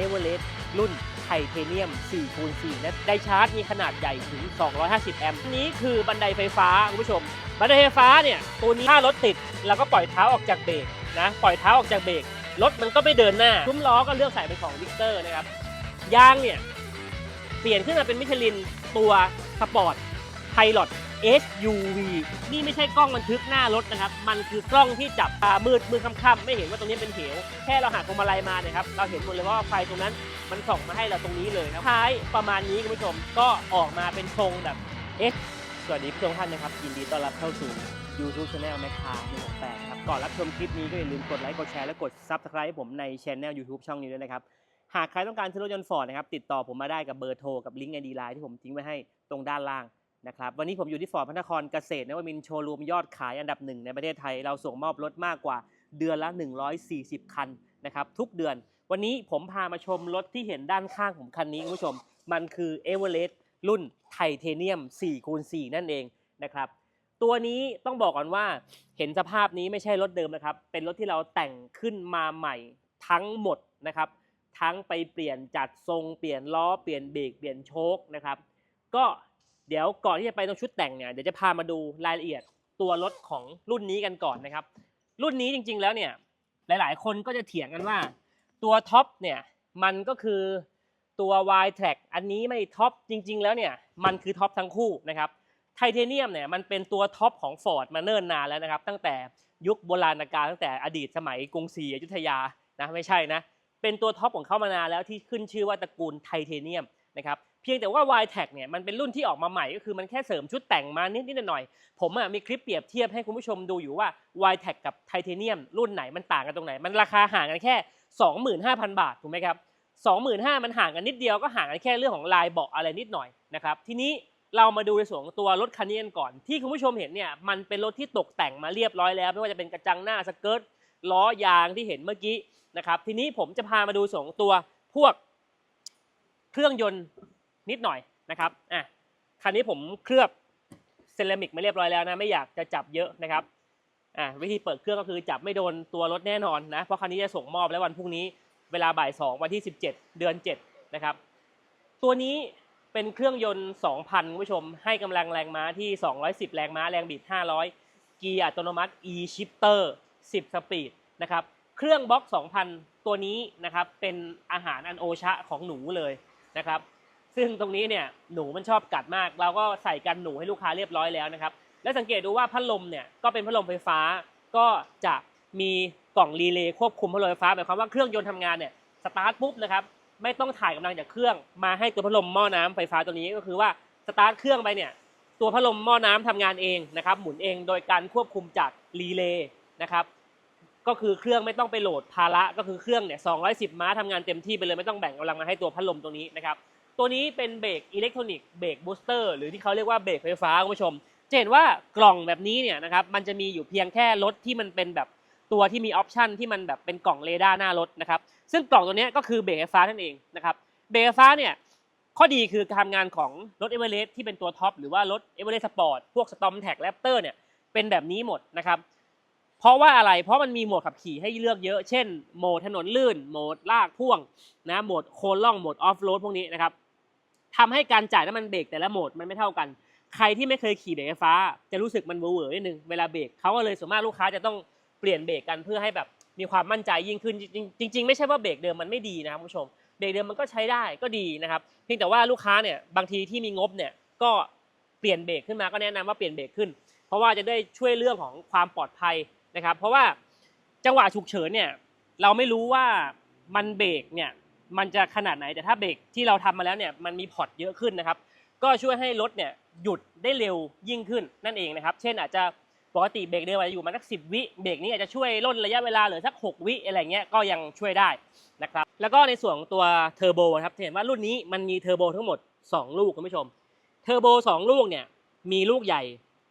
เอเวอเรสต์รุ่นไทเทเนียม 4 คูณ4และไดชาร์จมีขนาดใหญ่ถึง 250 แอมป์นนี้คือบันไดไฟฟ้าคุณผู้ชม บันไดไฟฟ้าเนี่ย ตัวนี้ถ้ารถติดเราก็ปล่อยเท้าออกจากเบรกนะ ปล่อยเท้าออกจากเบรก รถมันก็ไม่เดินหน้า ซุ้มล้อก็เลือกใส่เป็นของวิกเตอร์นะครับ ยางเนี่ย เปลี่ยนขึ้นมาเป็นมิชลินตัวสปอร์ตไพลอต SUV นี่ไม่ใช่กล้องบันทึกหน้ารถนะครับ มันคือกล้องที่จับตามืดมืดค่ำๆไม่เห็นว่าตรงนี้เป็นเหว แค่เราหักพวงมาลัยมาเนี่ยครับ เราเห็นหมดเลยว่าไฟตรงนั้นมันส่องมาให้เราตรงนี้เลยนะท้ายประมาณนี้คุณผู้ชมก็ออกมาเป็นทรงแบบเอ๊ะสวัสดีผู้ชมท่านนะครับยินดีต้อนรับเข้าสู่ YouTube Channel แมคคาหนึ่งแปดครับก่อนรับชมคลิปนี้ก็อย่าลืมกดไลค์กดแชร์และกด Subscribe ให้ผมใน Channel YouTube ช่องนี้ด้วยนะครับหากใครต้องการซื้อรถยนต์ฟอร์ดนะครับติดต่อผมมาได้กับเบอร์โทรกับลิงก์ไอดีไลน์ที่ผมทิ้งไว้ให้ตรงด้านล่าง นะครับวันนี้ผมอยู่ที่ฟอร์ดพระนครเกษตรนวมินโชว์รูมยอดขายอันดับหนึ่งในประเทศไทยเราส่งมอบรถมากกว่าเดือนละ 140 คันนะครับทุกเดือน วันนี้ผมพามาชมรถที่เห็นด้านข้างผมคันนี้คุณผู้ชม มันคือเอเวอเรสต์รุ่นไทเทเนียม4คูณ4นั่นเองนะครับตัวนี้ต้องบอกก่อนว่าเห็นสภาพนี้ไม่ใช่รถเดิมนะครับ เป็นรถที่เราแต่งขึ้นมาใหม่ทั้งหมดนะครับ ทั้งไปเปลี่ยนจัดทรงเปลี่ยนล้อเปลี่ยนเบรกเปลี่ยนโชคนะครับ ก็ เดี๋ยวก่อนที่จะไปตรงชุดแต่งเนี่ยเดี๋ยวจะพามาดูรายละเอียดตัวรถของรุ่นนี้กันก่อนนะครับ รุ่นนี้จริงๆแล้วเนี่ยหลายๆ คนก็จะเถียงกันว่า ตัวท็อปเนี่ยมันก็คือตัว Y Track อันนี้ไม่ท็อปจริง ๆ แล้วเนี่ยมันคือท็อปทั้งคู่นะครับไทเทเนียมเนี่ยมันเป็นตัวท็อปของ Ford มาเนิ่นนานแล้วนะครับ ตั้งแต่ยุคโบราณกาลตั้งแต่อดีตสมัยกรุงศรีอยุธยานะไม่ใช่นะเป็นตัวท็อปของเขามานานแล้วที่ขึ้นชื่อว่าตระกูลไทเทเนียม นะครับเพียงแต่ว่า Y t a g เนี่ยมันเป็นรุ่นที่ออกมาใหม่ก็คือมันแค่เสริมชุดแต่งมานิดนิดหน่อยๆผมอะมีคลิปเปรียบเทียบให้คุณผู้ชมดูอยู่ว่า Y t a g กับไทเทเนียมรุ่นไหนมันต่างกันตรงไหน มันราคาห่างกันแค่ 25,000 บาทถูกไหมครับ25,000มันห่างกันนิดเดียวก็ห่างกันแค่เรื่องของลายเบาะอะไรนิดหน่อยนะครับทีนี้เรามาดูในส่วนของตัวรถคันนี้กันก่อนที่คุณผู้ชมเห็นเนี่ยมันเป็นรถที่ตกแต่งมาเรียบร้อยแล้ว ไม่ว่าจะเป็นกระจังหน้าสเกิร์ตล้อยางที่เห็นเมื่อกี้นะครับทีนี้ผมจะพามาดูส่วนตัวพวก เครื่องยนต์นิดหน่อยนะครับอะคันนี้ผมเคลือบเซรามิกมาเรียบร้อยแล้วนะไม่อยากจะจับเยอะนะครับอะวิธีเปิดเครื่องก็คือจับไม่โดนตัวรถแน่นอนนะเพราะคันนี้จะส่งมอบแล้ววันพรุ่งนี้เวลาบ่ายสองวันที่ 17 เดือน 7 นะครับ ตัวนี้เป็นเครื่องยนต์ 2,000 คุณผู้ชม ให้กำลังแรงม้าที่ 210 แรงม้า แรงบิด 500 เกียร์อัตโนมัติ e-shifter 10 สปีดนะครับ เครื่องบล็อก 2,000 ตัวนี้นะครับ เป็นอาหารอันโอชะของหนูเลย นะครับ ซึ่งตรงนี้เนี่ยหนูมันชอบกัดมาก เราก็ใส่กันหนูให้ลูกค้าเรียบร้อยแล้วนะครับ และสังเกตดูว่าพัดลมเนี่ยก็เป็นพัดลมไฟฟ้าก็จะมีกล่องรีเลย์ควบคุมพัดลมไฟฟ้าหมายความว่าเครื่องยนต์ทำงานเนี่ยสตาร์ทปุ๊บนะครับไม่ต้องถ่ายกำลังจากเครื่องมาให้ตัวพัดลมหม้อน้ำไฟฟ้าตัวนี้ก็คือว่าสตาร์ทเครื่องไปเนี่ยตัวพัดลมหม้อน้ำทำงานเองนะครับหมุนเองโดยการควบคุมจากรีเลย์นะครับ ก็คือเครื่องไม่ต้องไปโหลดภาระก็คือเครื่องเนี่ย210 ม้าทำงานเต็มที่ไปเลยไม่ต้องแบ่งกำลังมาให้ตัวพัดลมตัวนี้นะครับ ตัวนี้เป็นเบรกอิเล็กทรอนิกส์เบรกบูสเตอร์หรือที่เขาเรียกว่าเบรกไฟฟ้าคุณผู้ชมจะเห็นว่ากล่องแบบนี้เนี่ยนะครับมันจะมีอยู่เพียงแค่รถที่มันเป็นแบบตัวที่มีออปชันที่มันแบบเป็นกล่องเรดาร์หน้ารถนะครับซึ่งกล่องตัวนี้ก็คือเบรกไฟฟ้านั่นเองนะครับเบรกไฟฟ้าเนี่ยข้อดีคือการทำงานของรถเอเวอเรสต์ที่เป็นตัวท็อปหรือว่ารถเอเวอเรสต์สปอร์ตพวกสตอมแท็กแรปเตอร์เนี่ยเป็นแบบนี้หมดนะครับ เพราะว่าอะไร เพราะมันมีโหมดขับขี่ให้เลือกเยอะ เช่น โหมดถนนลื่น โหมดลากพ่วงนะ โหมดโคนล่อง โหมดออฟโรดพวกนี้นะครับทำให้การจ่ายน้ำมันเบรกแต่ละโหมดมันไม่เท่ากัน ใครที่ไม่เคยขี่เบรกไฟฟ้า จะรู้สึกมันเวอร์นิดนึง เวลาเบรกเขาก็เลยส่วนมากลูกค้าจะต้องเปลี่ยนเบรกกันเพื่อให้แบบมีความมั่นใจยิ่งขึ้น จริงๆไม่ใช่ว่าเบรกเดิมมันไม่ดีนะครับคุณผู้ชม เบรกเดิมมันก็ใช้ได้ก็ดีนะครับ เพียงแต่ว่าลูกค้าเนี่ยบางทีที่มีงบเนี่ยก็เปลี่ยนเบรกขึ้นมาก็แนะนำว่าเปลี่ยนเบรกขึ้น เพราะว่าจะได้ช่วยเรื่องของความปลอดภัย นะครับ เพราะว่าจังหวะฉุกเฉินเนี่ยเราไม่รู้ว่ามันเบรกเนี่ยมันจะขนาดไหนแต่ถ้าเบรกที่เราทำมาแล้วเนี่ยมันมีพอร์ตเยอะขึ้นนะครับ ก็ช่วยให้รถเนี่ยหยุดได้เร็วยิ่งขึ้นนั่นเองนะครับ เช่นอาจจะปกติเบรกเดิมอาจจะอยู่มาสักสิบวิเบรกนี้อาจจะช่วยลดระยะเวลาเหลือสัก 6 วิอะไรเงี้ยก็ยังช่วยได้นะครับ แล้วก็ในส่วนตัวเทอร์โบครับจะเห็นว่ารุ่นนี้มันมีเทอร์โบทั้งหมด 2 ลูกคุณผู้ชมเทอร์โบ2ลูกเนี่ยมีลูกใหญ่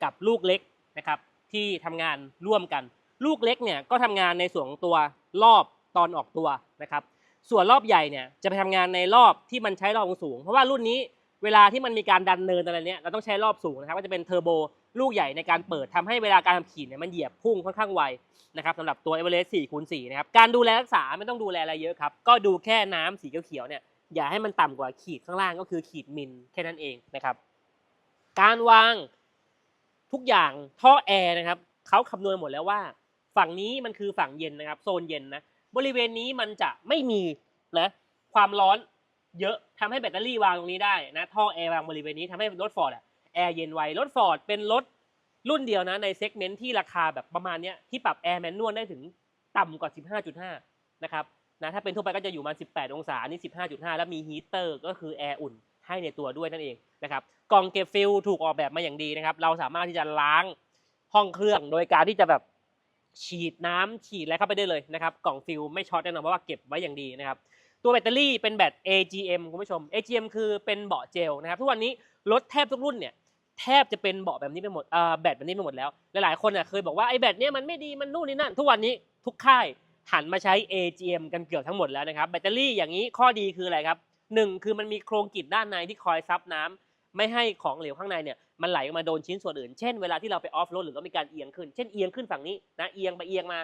กับลูกเล็กนะครับ ที่ทำงานร่วมกัน ลูกเล็กเนี่ยก็ทำงานในส่วนของตัวรอบตอนออกตัวนะครับ ส่วนรอบใหญ่เนี่ยจะไปทำงานในรอบที่มันใช้รอบสูง เพราะว่ารุ่นนี้เวลาที่มันมีการดันเนินอะไรเนี้ยเราต้องใช้รอบสูงนะครับก็จะเป็นเทอร์โบลูกใหญ่ในการเปิดทำให้เวลาการขับขี่เนี่ยมันเหยียบพุ่งค่อนข้างไวนะครับสำหรับตัว e v e r e s t 4คูณ4นะครับการดูแลรักษาไม่ต้องดูแลอะไรเยอะครับ ก็ดูแค่น้ำสีเขียวๆเนี่ยอย่าให้มันต่ำกว่าขีดข้างล่างก็คือขีดมิลแค่นั้นเองนะครับ การวาง ทุกอย่างท่อแอร์นะครับเขาคำนวณหมดแล้วว่า ฝั่งนี้มันคือฝั่งเย็นนะครับ โซนเย็นนะบริเวณนี้มันจะไม่มีนะความร้อนเยอะทำให้แบตเตอรี่วางตรงนี้ได้นะท่อแอร์วางบริเวณนี้ทำให้รถฟอร์ดแอร์เย็นไวรถฟอร์ดเป็นรถรุ่นเดียวนะในเซกเมนต์ที่ราคาแบบประมาณนี้ที่ปรับแอร์แมนนวลได้ถึงต่ำกว่า 15.5 นะครับนะถ้าเป็นทั่วไปก็จะอยู่มา 18 องศาอันนี่ 15.5 แล้วมีฮีเตอร์ก็คือแอร์อุ่น ให้ในตัวด้วยนั่นเองนะครับกล่องเก็บฟิลถูกออกแบบมาอย่างดีนะครับ เราสามารถที่จะล้างห้องเครื่องโดยการที่จะแบบฉีดน้ำฉีดอะไรเข้าไปได้เลยนะครับ กล่องฟิลไม่ช็อตแน่นอนเพราะว่าเก็บไว้อย่างดีนะครับ ตัวแบตเตอรี่เป็นแบต AGM คุณผู้ชม AGM คือเป็นเบาะเจลนะครับ ทุกวันนี้รถแทบทุกรุ่นเนี่ยแทบจะเป็นเบาะแบบนี้ไปหมดเอ่อแบตแบบนี้ไปหมดแล้ว หลายๆคนน่ะเคยบอกว่าไอ้แบตเนี้ยมันไม่ดีมันนู่นนี่นั่น ทุกวันนี้ทุกค่ายหันมาใช้ AGM กันเกือบทั้งหมดแล้วนะครับ แบตเตอรี่อย่างนี้ข้อดีคืออะไรครับ หนึ่งคือมันมีโครงกิจด้านในที่คอยซับน้ำไม่ให้ของเหลวข้างในเนี่ยมันไหลออกมาโดนชิ้นส่วนอื่น เช่นเวลาที่เราไปออฟโรดหรือก็มีการเอียงขึ้น เช่นเอียงขึ้นฝั่งนี้นะเอียงไปเอียงมา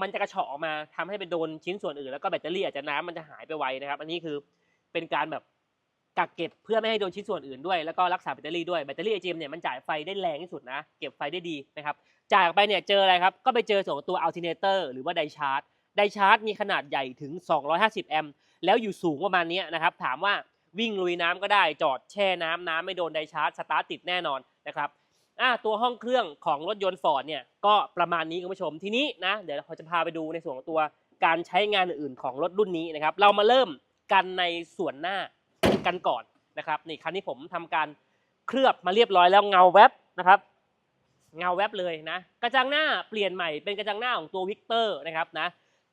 มันจะกระเฉาะออกมาทำให้ไปโดนชิ้นส่วนอื่นแล้วก็แบตเตอรี่อาจจะน้ำมันจะหายไปไวนะครับ อันนี้คือเป็นการแบบกักเก็บเพื่อไม่ให้โดนชิ้นส่วนอื่นด้วยแล้วก็รักษาแบตเตอรี่ด้วยแบตเตอรี่ AGM เนี่ยมันจ่ายไฟได้แรงที่สุดนะ เก็บไฟได้ดีนะครับจ่ายออกไปเนี่ยเจออะไรครับก็ไปเจอส่วนของตัวอัลติเนเตอร์หรือว่าไดชาร์จไดชาร์จมีขนาดใหญ่ถึง 250 แอมป์ แล้วอยู่สูงประมาณนี้นะครับ ถามว่าวิ่งลุยน้ำก็ได้จอดแช่น้ำน้ำไม่โดนไดชาร์จสตาร์ทติดแน่นอนนะครับตัวห้องเครื่องของรถยนต์ฟอร์ดเนี่ยก็ประมาณนี้คุณผู้ชมทีนี้นะเดี๋ยวเราจะพาไปดูในส่วนของตัวการใช้งานอื่นๆของรถรุ่นนี้นะครับ เรามาเริ่มกันในส่วนหน้ากันก่อนนะครับนี่คันนี้ผมทำการเคลือบมาเรียบร้อยแล้วเงาแวบนะครับ เงาแวบเลยนะ กระจังหน้าเปลี่ยนใหม่เป็นกระจังหน้าของตัววิกเตอร์นะครับนะ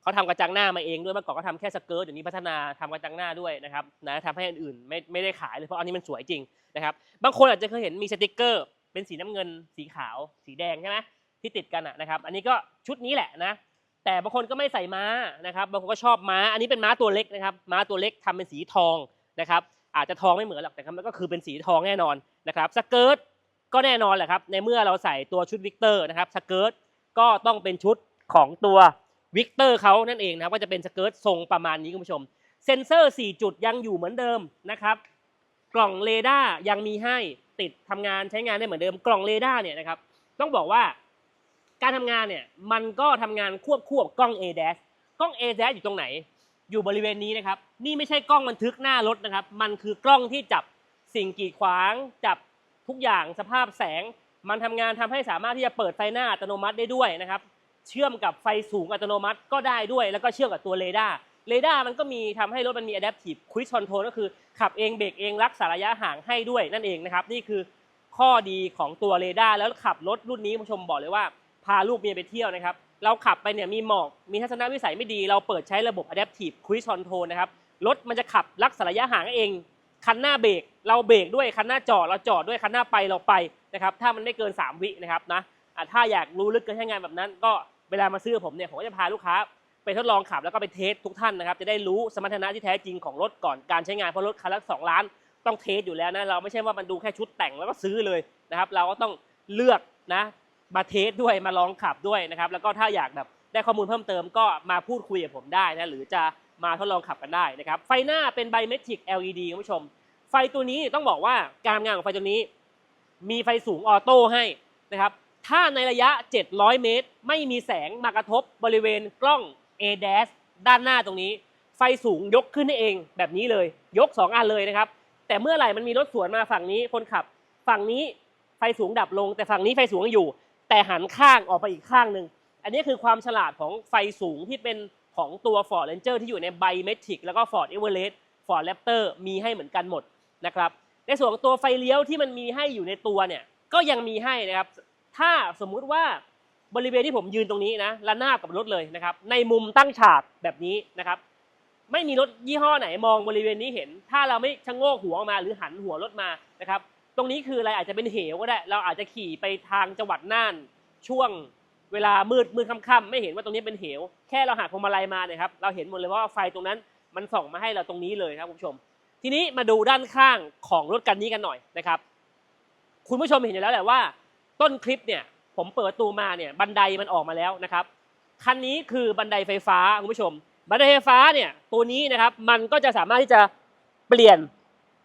เขาทำกระจังหน้ามาเองด้วยเมื่อก่อนก็ทำแค่สเกิร์ตเดี๋ยวนี้พัฒนาทำกระจังหน้าด้วยนะครับนะทำให้อันอื่นไม่ไม่ได้ขายเลยเพราะอันนี้มันสวยจริงนะครับบางคนอาจจะเคยเห็นมีสติกเกอร์ เป็นสีน้ำเงิน สีขาว สีแดงใช่ไหมที่ติดกันนะครับอันนี้ก็ชุดนี้แหละนะแต่บางคนก็ไม่ใส่ม้านะครับบางคนก็ชอบม้า อันนี้เป็นม้าตัวเล็กนะครับม้าตัวเล็กทำเป็นสีทองนะครับอาจจะทองไม่เหมือนหรอกแต่มันก็คือเป็นสีทองแน่นอนนะครับสเกิร์ตก็แน่นอนแหละครับในเมื่อเราใส่ตัวชุดวิกเตอร์นะครับสเกิร์ตก็ต้องเป็นชุดของตัว วิกเตอร์เขานั่นเองนะครับก็จะเป็นสเกิร์ตทรงประมาณนี้คุณผู้ชม เซ็นเซอร์ 4 จุดยังอยู่เหมือนเดิมนะครับ กล่องเรดาร์ยังมีให้ติดทำงานใช้งานได้เหมือนเดิม กล่องเรดาร์เนี่ยนะครับต้องบอกว่าการทำงานเนี่ยมันก็ทำงานควบคู่กับกล้อง a d a s กล้อง a d a s อยู่ตรงไหน อยู่บริเวณนี้นะครับ นี่ไม่ใช่กล้องบันทึกหน้ารถนะครับ มันคือกล้องที่จับสิ่งกีดขวาง จับทุกอย่างสภาพแสง มันทำงานทำให้สามารถที่จะเปิดไฟหน้าอัตโนมัติได้ด้วยนะครับ เชื่อมกับไฟสูงอัตโนมัติก็ได้ด้วย แล้วก็เชื่อมกับตัวเรดาร์เรดาร์มันก็มีทำให้รถมันมี adaptive cruise control ก็คือขับเองเบรกเองรักษาระยะห่างให้ด้วยนั่นเองนะครับนี่คือข้อดีของตัวเรดาร์แล้วขับรถรุ่นนี้ผู้ชมบอกเลยว่าพาลูกเมียไปเที่ยวนะครับเราขับไปเนี่ยมีหมอกมีทัศนวิสัยไม่ดี เราเปิดใช้ระบบ adaptive cruise control นะครับรถมันจะขับรักษาระยะห่างเอง คันหน้าเบรกเราเบรกด้วยคันหน้าจอดเราจอดด้วยคันหน้าไปเราไปนะครับถ้ามันไม่เกิน 3 วินะครับนะถ้าอยากรู้ลึกการใช้งานแบบนั้นก็ เวลามาซื้อผมเนี่ยผมก็จะพาลูกค้าไปทดลองขับแล้วก็ไปเทสทุกท่านนะครับจะได้รู้สมรรถนะที่แท้จริงของรถก่อนการใช้งานเพราะรถคันละสองล้านต้องเทสอยู่แล้วนะเราไม่ใช่ว่ามันดูแค่ชุดแต่งแล้วก็ซื้อเลยนะครับเราก็ต้องเลือกนะมาเทสด้วยมาลองขับด้วยนะครับแล้วก็ถ้าอยากแบบได้ข้อมูลเพิ่มเติมก็มาพูดคุยกับผมได้นะหรือจะมาทดลองขับกันได้นะครับไฟหน้าเป็นไบเมทริก LED คุณผู้ชม ไฟตัวนี้ต้องบอกว่าการงานของไฟตัวนี้ มีไฟสูงออโต้ให้นะครับ ถ้าในระยะ 700 เมตร ไม่มีแสงมากระทบบริเวณกล้อง a d a s ด้านหน้าตรงนี้ ไฟสูงยกขึ้นเองแบบนี้เลย ยก 2 อันเลยนะครับ แต่เมื่อไหร่มันมีรถสวนมาฝั่งนี้คนขับ ฝั่งนี้ไฟสูงดับลง แต่ฝั่งนี้ไฟสูงอยู่ แต่หันข้างออกไปอีกข้างหนึ่งอันนี้คือความฉลาดของไฟสูงที่เป็นของตัว Ford Ranger ที่อยู่ใน b i m e t r i c แล้วก็ Ford Everest Ford Raptor มีให้เหมือนกันหมดนะครับในส่วนของตัวไฟเลี้ยวที่มันมีให้อยู่ในตัวเนี่ยก็ยังมีให้นะครับ ถ้าสมมุติว่าบริเวณที่ผมยืนตรงนี้นะระนาบกับรถเลยนะครับ ในมุมตั้งฉากแบบนี้นะครับ ไม่มีรถยี่ห้อไหนมองบริเวณนี้เห็น ถ้าเราไม่ชะโงกหัวออกมาหรือหันหัวรถมานะครับ ตรงนี้คืออะไรอาจจะเป็นเหวก็ได้ เราอาจจะขี่ไปทางจังหวัดน่านช่วงเวลามืดมืดค่ำๆไม่เห็นว่าตรงนี้เป็นเหว แค่เราหักพวงมาลัยมาเนี่ยครับเราเห็นหมดเลยว่าไฟตรงนั้นมันส่องมาให้เราตรงนี้เลยครับคุณผู้ชม ทีนี้มาดูด้านข้างของรถคันนี้กันหน่อยนะครับ คุณผู้ชมเห็นอยู่แล้วแหละว่า ต้นคลิปเนี่ยผมเปิดตูมาเนี่ยบันไดมันออกมาแล้วนะครับคันนี้คือบันไดไฟฟ้าคุณผู้ชม บันไดไฟฟ้าเนี่ยตัวนี้นะครับมันก็จะสามารถที่จะเปลี่ยน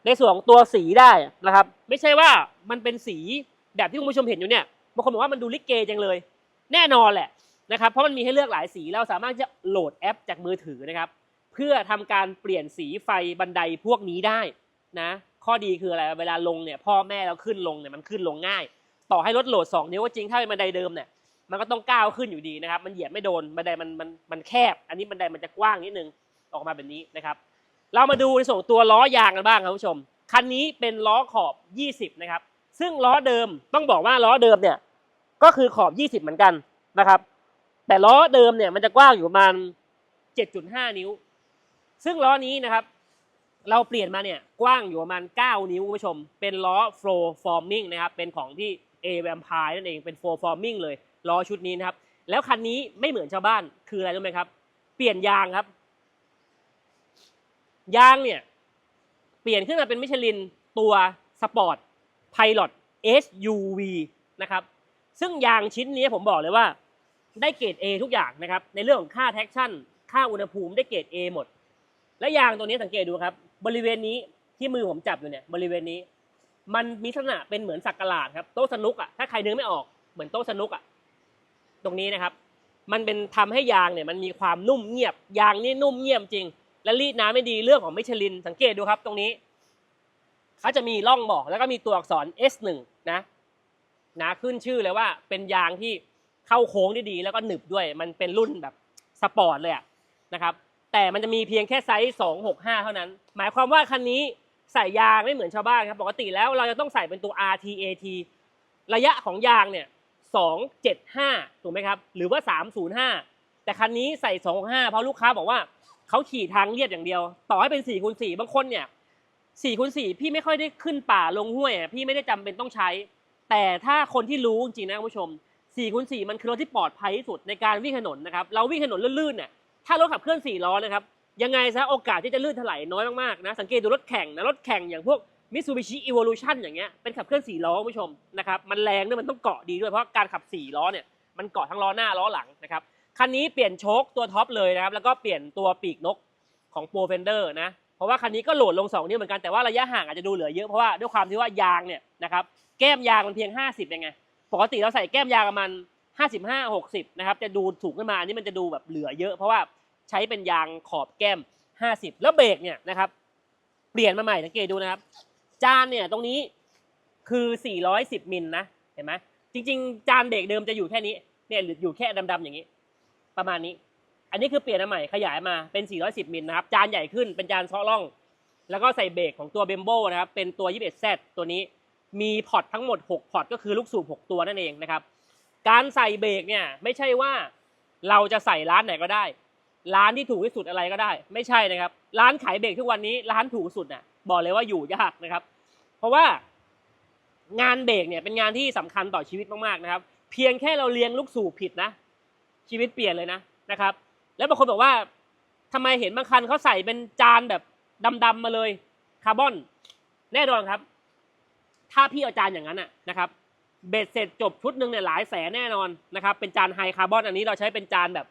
ในส่วนของตัวสีได้นะครับ ไม่ใช่ว่ามันเป็นสีแบบที่คุณผู้ชมเห็นอยู่เนี่ยบางคนบอกว่ามันดูลิเกจังเลย แน่นอนแหละนะครับเพราะมันมีให้เลือกหลายสีเราสามารถจะโหลดแอปจากมือถือนะครับ เพื่อทำการเปลี่ยนสีไฟบันไดพวกนี้ได้นะข้อดีคืออะไรเวลาลงเนี่ยพ่อแม่เราขึ้นลงเนี่ยมันขึ้นลงง่าย ต่อให้รถโหลด 2 นิ้วก็จริงถ้าเป็นบันไดเดิมเนี่ยมันก็ต้องก้าวขึ้นอยู่ดีนะครับ มันเหยียบไม่โดนบันไดมันมันมันแคบ อันนี้บันไดมันจะกว้างนิดนึงออกมาแบบนี้นะครับ เรามาดูในส่วนตัวล้อยางกันบ้างครับผู้ชมคันนี้เป็นล้อขอบ 20 นะครับ ซึ่งล้อเดิมต้องบอกว่าล้อเดิมเนี่ยก็คือขอบ 20 เหมือนกันนะครับ แต่ล้อเดิมเนี่ยมันจะกว้างอยู่ประมาณ 7.5 นิ้ว ซึ่งล้อนี้นะครับ เราเปลี่ยนมาเนี่ยกว้างอยู่ประมาณ 9 นิ้วคุณผู้ชม เป็นล้อ flow forming นะครับ เป็นของที่ A Vampire นั่นเองเป็น flow forming เลยล้อชุดนี้นะครับ แล้วคันนี้ไม่เหมือนชาวบ้านคืออะไรรู้ไหมครับ เปลี่ยนยางครับ ยางเนี่ย เปลี่ยนขึ้นมาเป็นมิชลินตัวสปอร์ตไพลอต SUV นะครับ ซึ่งยางชิ้นนี้ผมบอกเลยว่า ได้เกรด A ทุกอย่างนะครับ ในเรื่องของค่าแท็กชั่น ค่าอุณหภูมิได้เกรด A หมด และยางตัวนี้สังเกตดูครับ บริเวณนี้ที่มือผมจับอยู่เนี่ยบริเวณนี้ มันมีลักษณะเป็นเหมือนสักกะหลาดครับโต๊ะสนุกอะถ้าใครนึกไม่ออกเหมือนโต๊ะสนุกอะตรงนี้นะครับ มันเป็นทำให้ยางเนี่ยมันมีความนุ่มเงียบยางนี่นุ่มเงียบจริง และรีดน้ำไม่ดีเรื่องของมิชลิน สังเกตดูครับตรงนี้เขาจะมีร่องบอกแล้วก็มีตัวอักษร S1 นะนะขึ้นชื่อเลยว่าเป็นยางที่เข้าโค้งได้ดีแล้วก็หนึบด้วยมันเป็นรุ่นแบบสปอร์ตเลยะนะครับแต่มันจะมีเพียงแค่ไซส์265 เท่านั้น หมายความว่าคันนี้ ใส่ยางไม่เหมือนชาวบ้านครับปกติแล้วเราจะต้องใส่เป็นตัว RTAT ระยะของยางเนี่ย275 ถูกไหมครับ หรือว่า 305 แต่คันนี้ใส่ 265 เพราะลูกค้าบอกว่าเขาขี่ทางเรียบอย่างเดียว ต่อให้เป็น4คูณ4บางคนเนี่ย4คูณ4พี่ไม่ค่อยได้ขึ้นป่าลงห้วย พี่ไม่ได้จำเป็นต้องใช้ แต่ถ้าคนที่รู้จริงนะคุณผู้ชม4คูณ4มันคือรถที่ปลอดภัยที่สุดในการวิ่งถนนนะครับ เราวิ่งถนนลื่นๆเนี่ยถ้ารถขับเคลื่อน4ล้อนะครับ ยังไงซะโอกาสที่จะลื่นถลายน้อยมากๆนะสังเกตดูรถแข่งนะรถแข่งอย่างพวก Mitsubishi Evolution อย่างเงี้ยเป็นขับเคลื่อน4ล้อคุณผู้ชมนะครับมันแรงด้วยมันต้องเกาะดีด้วยเพราะการขับ4ล้อเนี่ยมันเกาะทั้งล้อหน้าล้อหลังนะครับคันนี้เปลี่ยนโชคตัวท็อปเลยนะครับแล้วก็เปลี่ยนตัวปีกนกของโปรเฟนเดอร์นะเพราะว่าคันนี้ก็โหลดลง2นิ้วเหมือนกันแต่ว่าระยะห่างอาจจะดูเหลือเยอะเพราะว่าด้วยความที่ว่ายางเนี่ยนะครับแก้มยางมันเพียง 50ยังไงปกติเราใส่แก้มยางประมาณ55 60นะครับจะดูถูกขึ้นมาอันนี้มันจะดูแบบเหลือเยอะเพราะว่า ใช้เป็นยางขอบแก้ม 50 แล้วเบรกเนี่ยนะครับ เปลี่ยนมาใหม่สังเกตดูนะครับ จานเนี่ยตรงนี้คือ 410 มิลนะ เห็นไหมจริง ๆ จานเบรกเดิมจะอยู่แค่นี้เนี่ยหรืออยู่แค่ดำๆอย่างนี้ ประมาณนี้ อันนี้คือเปลี่ยนมาใหม่ขยายมาเป็น 410 มิลนะครับ จานใหญ่ขึ้นเป็นจานซาะล่อง แล้วก็ใส่เบรกของตัวเบมโบนะครับ เป็นตัว 21Z ตัวนี้มีพอร์ตทั้งหมด 6 พอร์ตก็คือลูกสูบ 6 ตัวนั่นเองนะครับ การใส่เบรกเนี่ยไม่ใช่ว่าเราจะใส่ร้านไหนก็ได้ ร้านที่ถูกที่สุดอะไรก็ได้ ไม่ใช่นะครับ ร้านขายเบรกทุกวันนี้ร้านถูกสุดน่ะบอกเลยว่าอยู่ยากนะครับ เพราะว่างานเบรกเนี่ยเป็นงานที่สำคัญต่อชีวิตมากๆนะครับ เพียงแค่เราเลี้ยงลูกสูบผิดนะ ชีวิตเปลี่ยนเลยนะนะครับ แล้วบางคนบอกว่าทำไมเห็นบางคันเขาใส่เป็นจานแบบดำๆมาเลยคาร์บอนแน่นอนครับ ถ้าพี่เอาจานอย่างนั้นน่ะนะครับเบ็ดเสร็จจบชุดหนึ่งเนี่ยหลายแสนแน่นอนนะครับ เป็นจานไฮคาร์บอนอันนี้เราใช้เป็นจานแบบ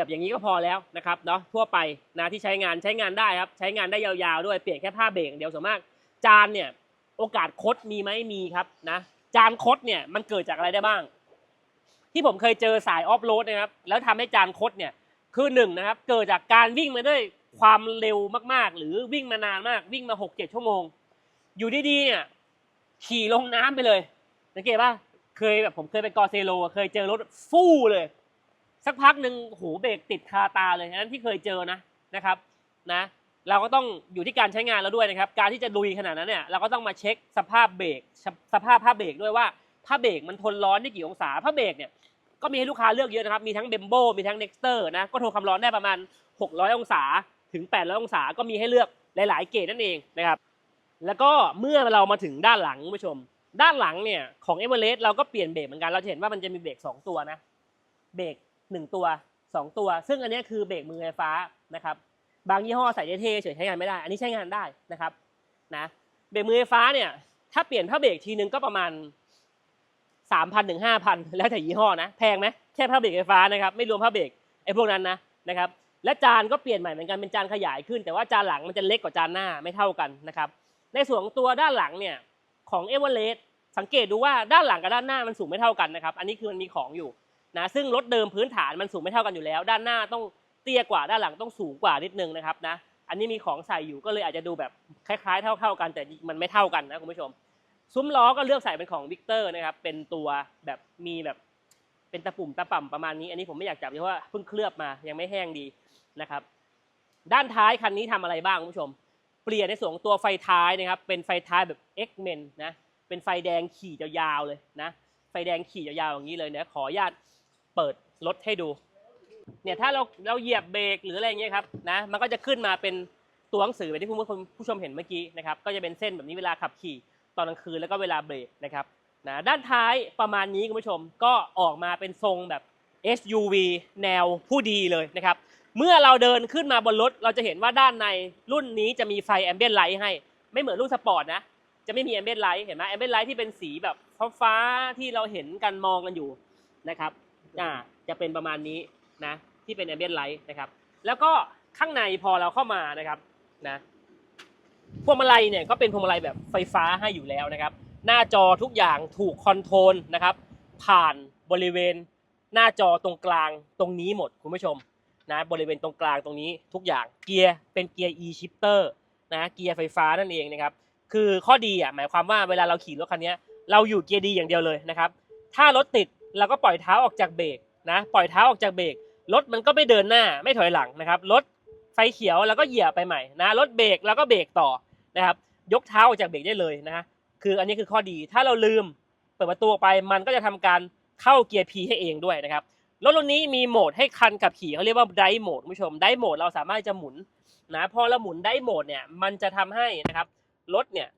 แบบอย่างนี้ก็พอแล้วนะครับเนาะทั่วไปนะที่ใช้งานใช้งานได้ครับใช้งานได้ยาวๆด้วยเปลี่ยนแค่ผ้าเบรกอย่างเดียวส่วนมาก จานเนี่ยโอกาสคดมีไหมมีครับนะจานคดเนี่ยมันเกิดจากอะไรได้บ้าง ที่ผมเคยเจอสายออฟโรดนะครับแล้วทำให้จานคดเนี่ยคือหนึ่งนะครับเกิดจากการวิ่งมาด้วยความเร็วมากๆ หรือวิ่งมานานมากวิ่งมาหกเจ็ดชั่วโมง อยู่ดีๆเนี่ยขี่ลงน้ำไปเลยสังเกตป่ะเคยแบบผมเคยไปกอเซโลเคยเจอรถฟู่เลย สักพักหนึ่งโหเบรกติดคาตาเลยอันนั้นที่เคยเจอนะนะครับนะเราก็ต้องอยู่ที่การใช้งานเราด้วยนะครับ การที่จะลุยขนาดนั้นเนี่ยเราก็ต้องมาเช็คสภาพเบรกสภาพผ้าเบรกด้วยว่าผ้าเบรกมันทนร้อนได้กี่องศาผ้าเบรกเนี่ยก็มีให้ลูกค้าเลือกเยอะนะครับ มีทั้งเบมโบมีทั้งเน็กสเตอร์นะก็ทนความร้อนได้ประมาณ 600 องศาถึง 800 องศาก็มีให้เลือกหลาย ๆ เกรดนั่นเองนะครับแล้วก็เมื่อเรามาถึงด้านหลังผู้ชม ด้านหลังเนี่ยของเอเวอเรสต์เราก็เปลี่ยนเบรกเหมือนกันเราจะเห็นว่ามันจะมีเบรกสองตัวนะเบรก หนึ่งตัวสองตัว ซึ่งอันนี้คือเบรกมือไฟฟ้านะครับบางยี่ห้อใส่เท่เฉยใช้งานไม่ได้ อันนี้ใช้งานได้นะครับนะเบรกมือไฟฟ้าเนี่ยถ้าเปลี่ยนผ้าเบรกทีนึงก็ประมาณสามพันถึงห้าพันแล้วแต่ยี่ห้อนะแพงไหมแค่ผ้าเบรกไฟฟ้านะครับไม่รวมผ้าเบรกไอ้พวกนั้นนะนะครับและจานก็เปลี่ยนใหม่เหมือนกันเป็นจานขยายขึ้น แต่ว่าจานหลังมันจะเล็กกว่าจานหน้าไม่เท่ากันนะครับในส่วนของตัวด้านหลังเนี่ยของเอเวอเรสต์สังเกตดูว่าด้านหลังกับด้านหน้ามันสูงไม่เท่ากันนะครับอันนี้คือมันมีของอยู่ นะซึ่งรถเดิมพื้นฐานมันสูงไม่เท่ากันอยู่แล้ว ด้านหน้าต้องเตี้ยกว่าด้านหลังต้องสูงกว่านิดนึงนะครับนะอันนี้มีของใส่อยู่ก็เลยอาจจะดูแบบคล้ายๆ เท่าๆกัน แต่มันไม่เท่ากันนะคุณผู้ชม ซุ้มล้อก็เลือกใส่เป็นของวิกเตอร์นะครับเป็นตัวแบบมีแบบเป็นตะปุ่มตะป่ำประมาณนี้ อันนี้ผมไม่อยากจับเพราะว่าเพิ่งเคลือบมายังไม่แห้งดีนะครับด้านท้ายคันนี้ทำอะไรบ้างคุณผู้ชม เปลี่ยนในส่วนตัวไฟท้ายนะครับเป็นไฟท้ายแบบ X-Men นะเป็นไฟแดงขี่ยาวๆเลยนะไฟแดงขี่ยาวๆอย่างนี้เลยเนี่ยขออนุญาต เปิดรถให้ดู เนี่ยถ้าเราเราเหยียบเบรกหรืออะไรอย่างเงี้ยครับนะ มันก็จะขึ้นมาเป็นตัวหนังสือแบบที่ผู้ชมผู้ชมเห็นเมื่อกี้นะครับ ก็จะเป็นเส้นแบบนี้เวลาขับขี่ตอนกลางคืนแล้วก็เวลาเบรกนะครับนะด้านท้ายประมาณนี้คุณผู้ชมก็ออกมาเป็นทรงแบบ SUV แนวผู้ดีเลยนะครับ เมื่อเราเดินขึ้นมาบนรถ เราจะเห็นว่าด้านในรุ่นนี้จะมีไฟแอมเบียนไลท์ให้ ไม่เหมือนรุ่นสปอร์ตนะ จะไม่มีแอมเบียนไลท์เห็นไหมแอมเบียนไลท์ที่เป็นสีแบบฟ้าที่เราเห็นกันมองกันอยู่นะครับ อ่าจะเป็นประมาณนี้นะที่เป็นแอมเบียนไลท์นะครับ แล้วก็ข้างในพอเราเข้ามานะครับนะพวงมาลัยเนี่ยก็เป็นพวงมาลัยแบบไฟฟ้าให้อยู่แล้วนะครับ หน้าจอทุกอย่างถูกคอนโทรลนะครับ ผ่านบริเวณหน้าจอตรงกลางตรงนี้หมดคุณผู้ชมนะบริเวณตรงกลางตรงนี้ทุกอย่างเกียร์เป็นเกียร์ e shifter นะเกียร์ไฟฟ้านั่นเองนะครับ คือข้อดีอะหมายความว่าเวลาเราขี่รถคันนี้เราอยู่เกียร์ดีอย่างเดียวเลยนะครับ ถ้ารถติด เราก็ปล่อยเท้าออกจากเบรกนะปล่อยเท้าออกจากเบรกรถมันก็ไม่เดินหน้าไม่ถอยหลังนะครับรถไฟเขียวแล้วก็เหยียบไปใหม่นะรถเบรกแล้วก็เบรกต่อนะครับยกเท้าออกจากเบรกได้เลยนะคืออันนี้คือข้อดีถ้าเราลืมเปิดประตูไปมันก็จะทำการเข้าเกียร์ P ให้เองด้วยนะครับรถรุ่นนี้มีโหมดให้คันขับขี่เขาเรียกว่าไดโหมดคุณผู้ชมไดโหมดเราสามารถจะหมุนนะพอเราหมุนไดโหมดเนี่ยมันจะทำให้นะครับรถเนี่ย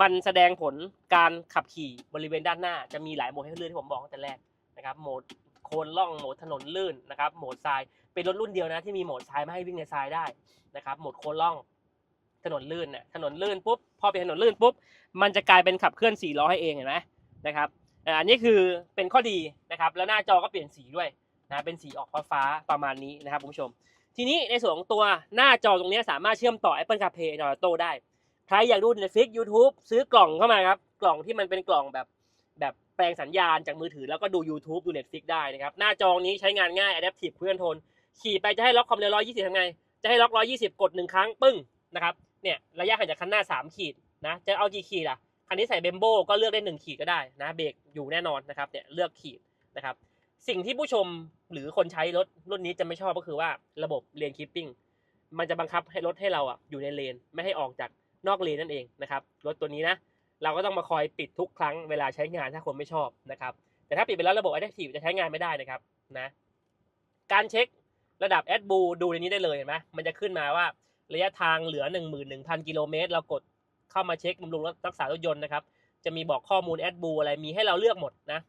มันแสดงผลการขับขี่บริเวณด้านหน้า จะมีหลายโหมดให้เลือกที่ผมบอกตั้งแต่แรก นะครับโหมดโคลนล่องโหมดถนนลื่นนะครับโหมดทรายเป็นรถรุ่นเดียวนะที่มีโหมดทรายม่ให้วิ่งในทรายได้นะครับโหมดโคลนล่องถนนลื่นเนี่ยถนนลื่นปุ๊บพอเป็นถนนลื่นปุ๊บมันจะกลายเป็นขับเคลื่อนสี่ล้อให้เองเห็นไหมนะครับอ่าอันนี้คือเป็นข้อดีนะครับแล้วหน้าจอก็เปลี่ยนสีด้วยนะเป็นสีออกฟ้าประมาณนี้นะครับคุณผู้ชม ทีนี้ในส่วนของตัวหน้าจอตรงนี้สามารถเชื่อมต่อ Apple CarPlay Android Auto ได้ ใครอยากดู Netflix YouTube ซื้อกล่องเข้ามาครับ กล่องที่มันเป็นกล่องแบบแบบ แปลงสัญญาณจากมือถือแล้วก็ดู YouTube ดู Netflix ได้นะครับ หน้าจอนี้ใช้งานง่าย Adaptive เพื่อนทน ขี่ไปจะให้ล็อกความเร็ว 120ทำไง จะให้ล็อก 120 กดหนึ่งครั้ง ปึ้งนะครับเนี่ยระยะห่างจากคันหน้า 3 ขีดนะจะเอากี่ขีดอะคันนี้ใส่เบมโบก็เลือกได้ 1 ขีดก็ได้นะเบรกอยู่แน่นอนนะครับเนี่ยเลือกขีดนะครับสิ่งที่ผู้ชมหรือคนใช้รถรุ่นนี้จะไม่ชอบก็คือว่าระบบเลนคีปปิ้งมันจะบังคับให้รถให้เราอะอยู่ในเลน ไม่ให้ออกจากนอกเลนนั่นเองนะครับรถตัวนี้นะ เราก็ต้องมาคอยปิดทุกครั้งเวลาใช้งานถ้าคนไม่ชอบนะครับ แต่ถ้าปิดไปแล้วระบบ Adaptive จะใช้งานไม่ได้นะครับนะการเช็คระดับแอดบูดูในนี้ได้เลยเห็นไหมมันจะขึ้นมาว่าระยะทางเหลือ 11,000 กิโลเมตรเรากดเข้ามาเช็คบำรุงรักษารถยนต์นะครับจะมีบอกข้อมูลแอดบูอะไรมีให้เราเลือกหมดนะ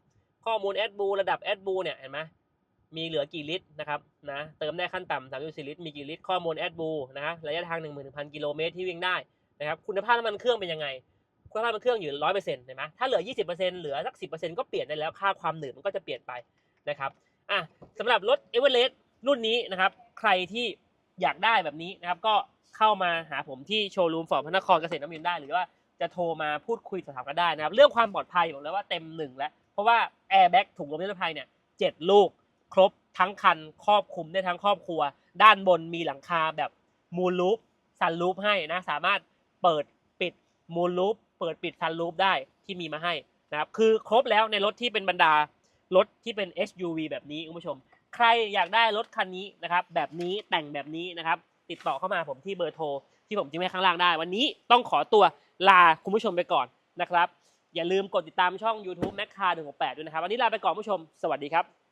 ข้อมูลแอดบูระดับแอดบูเนี่ยเห็นไหมมีเหลือกี่ลิตรนะครับนะเติมได้ขั้นต่ำสามสิบสี่ลิตรมีกี่ลิตรข้อมูลแอดบูนะฮะระยะทางหนึ่งหมื่นพันกิโลเมตรที่วิ่งได้นะครับคุณภาพน้ำมันเครื่องเป็นยังไง คุณภาพน้ำมันเครื่องอยู่ร้อยเปอร์เซ็นต์เห็นไหมถ้าเหลือยี่สิบเปอร์เซ็นต์เหลือสักสิบเปอร์เซ็นต์ก็เปลี่ยนได้แล้วค่าความหนืดมันก็จะเปลี่ยนไปนะครับอะสำหรับรถเอเวอเรสต์รุ่นนี้นะครับ ใครที่อยากได้แบบนี้นะครับ ก็เข้ามาหาผมที่โชว์รูมฟอร์ดพระนครเกษตรน้ำมินได้หรือว่าจะโทรมาพูดคุยสอบถามกันได้นะครับ เรื่องความปลอดภัยบอกแล้วว่าเต็มหนึ่งแล้ว เพราะว่าแอร์แบ็กถุงลมนิรภัยเนี่ยเจ็ดลูกครบทั้งคันครอบคลุมได้ทั้งครอบครัว ด้านบนมีหลังคาแบบมูลลูปซันลูปให้นะ สามารถเปิดปิดมูลลูป เปิดปิดซันลูปได้ที่มีมาให้นะครับคือครบแล้วในรถที่เป็นบรรดารถที่เป็น SUV แบบนี้คุณผู้ชม ใครอยากได้รถคันนี้นะครับแบบนี้แต่งแบบนี้นะครับติดต่อเข้ามาผมที่เบอร์โทรที่ผมทิ้งไว้ข้างล่างได้ วันนี้ต้องขอตัวลาคุณผู้ชมไปก่อนนะครับ อย่าลืมกดติดตามช่อง YouTube m a c c a 168ด้วยนะครับ วันนี้ลาไปก่อนผู้ชม สวัสดีครับ